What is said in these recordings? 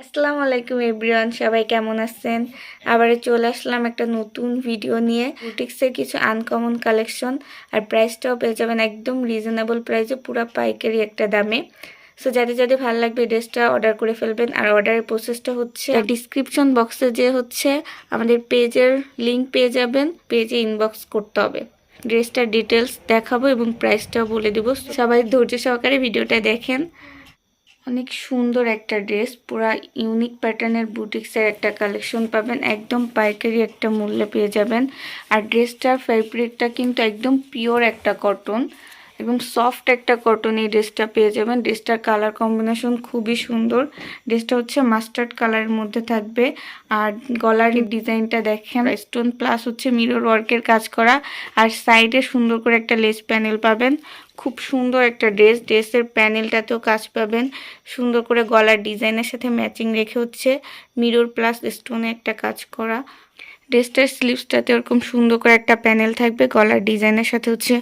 আসসালামু আলাইকুম এভরিওয়ান, সবাই কেমন আছেন? আবারও চলে আসলাম একটা নতুন ভিডিও নিয়ে। বুটিক্সের কিছু আনকমন কালেকশন আর প্রাইসটাও পেয়ে যাবেন একদম রিজনেবল প্রাইসে পুরো পাইকারি একটা দামে। সো যাদের যাদের ভালো লাগবে ড্রেসটা অর্ডার করে ফেলবেন। আর অর্ডারের প্রসেসটা হচ্ছে ডিসক্রিপশন বক্সে যে হচ্ছে, আমাদের পেজের লিঙ্ক পেয়ে যাবেন। পেজে ইনবক্স করতে হবে। ড্রেসটার ডিটেলস দেখাবো এবং প্রাইসটাও বলে দেবো। সবাই ধৈর্য সহকারে ভিডিওটা দেখেন। অনেক সুন্দর একটা ড্রেস, পুরা ইউনিক প্যাটার্নের বুটিক্সের একটা কালেকশন পাবেন, একদম পাইকারি একটা মূল্যে পেয়ে যাবেন। আর ড্রেসটার ফেব্রিকটা কিন্তু একদম পিওর একটা কটন এবং সফট একটা কটন এই ড্রেসটা পেয়ে যাবেন। ড্রেসটার কালার কম্বিনেশন খুবই সুন্দর। ড্রেসটা হচ্ছে মাস্টার্ড কালারের মধ্যে থাকবে। আর গলার ডিজাইনটা দেখেন স্টোন প্লাস হচ্ছে মিরর ওয়ার্কের কাজ করা। আর সাইডে সুন্দর করে একটা লেস প্যানেল পাবেন। খুব সুন্দর একটা ড্রেস ড্রেসের প্যানেলটাতেও কাজ পাবেন। সুন্দর করে গলার ডিজাইনের সাথে ম্যাচিং রেখে হচ্ছে। মিরর প্লাস স্টোনে একটা কাজ করা। ড্রেসটার স্লিভসটাতে ওরকম সুন্দর করে একটা প্যানেল থাকবে, গলার ডিজাইনের সাথে হচ্ছে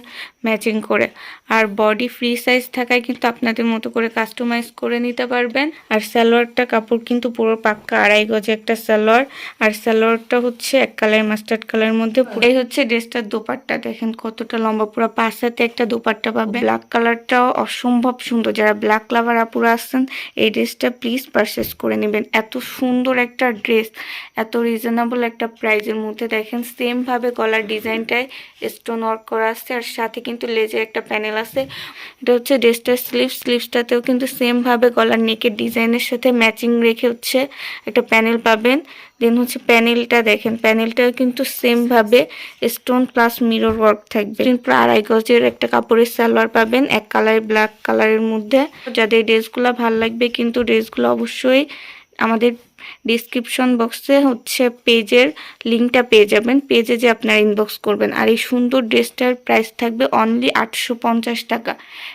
ম্যাচিং করে। আর বডি ফ্রি সাইজ থাকায় কিন্তু আপনাদের মতো করে কাস্টমাইজ করে নিতে পারবেন। আর সালোয়ারটা কাপড় কিন্তু পুরো পাক্কা, আড়াই গজে একটা সালোয়ার। আর সালোয়ারটা হচ্ছে এক কালার মাস্টার্ড কালারের মধ্যে পুরাই হচ্ছে ড্রেসটার দোপাট্টা, দেখেন কতটা লম্বা, পুরো পাঁচ হাতে একটা দোপাট্টা পাবে ব্ল্যাক কালারটাও অসম্ভব সুন্দর, যারা ব্ল্যাক লাভার আপুরা আসছেন এই ড্রেসটা প্লিজ পারচেস করে নেবেন। এত সুন্দর একটা ড্রেস এত রিজনেবল একটা প্রাইজের মধ্যে দেখেন সেমভাবে গলার ডিজাইনটায় স্টোন ওয়ার্ক করা আসছে আর সাথে কিন্তু লেজে একটা প্যানেল আছে। এটা হচ্ছে ড্রেসটার স্লিভ স্লিভসটাতেও কিন্তু সেমভাবে গলার নেকের ডিজাইনের সাথে ম্যাচিং রেখে হচ্ছে একটা প্যানেল পাবেন। দেন হচ্ছে প্যানেলটা দেখেন প্যানেলটাও কিন্তু সেমভাবে স্টোন প্লাস মিরর ওয়ার্ক থাকবে। প্রায় আড়াই গজের একটা কাপড়ের সালোয়ার পাবেন, এক কালার ব্ল্যাক কালারের মধ্যে। যাদের ড্রেসগুলো ভালো লাগবে কিন্তু ড্রেসগুলো অবশ্যই আমাদের ডিসক্রিপশন বক্সে হচ্ছে পেজের লিঙ্কটা পেয়ে যাবেন। পেজে যে আপনারা ইনবক্স করবেন। আর এই সুন্দর ড্রেসটার প্রাইস থাকবে অনলি আটশো পঞ্চাশ টাকা।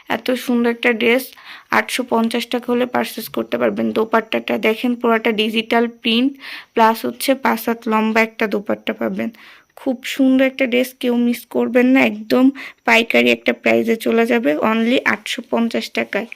এত সুন্দর একটা ড্রেস আটশো পঞ্চাশ টাকা হলে পারচেস করতে পারবেন। দোপাট্টাটা দেখেন, পুরোটা ডিজিটাল প্রিন্ট প্লাস হচ্ছে পাঁচ হাত লম্বা একটা দোপাট্টা পাবেন। খুব সুন্দর একটা ড্রেস কেউ মিস করবেন না। একদম পাইকারি একটা প্রাইজে চলে যাবে অনলি আটশো পঞ্চাশ টাকায়।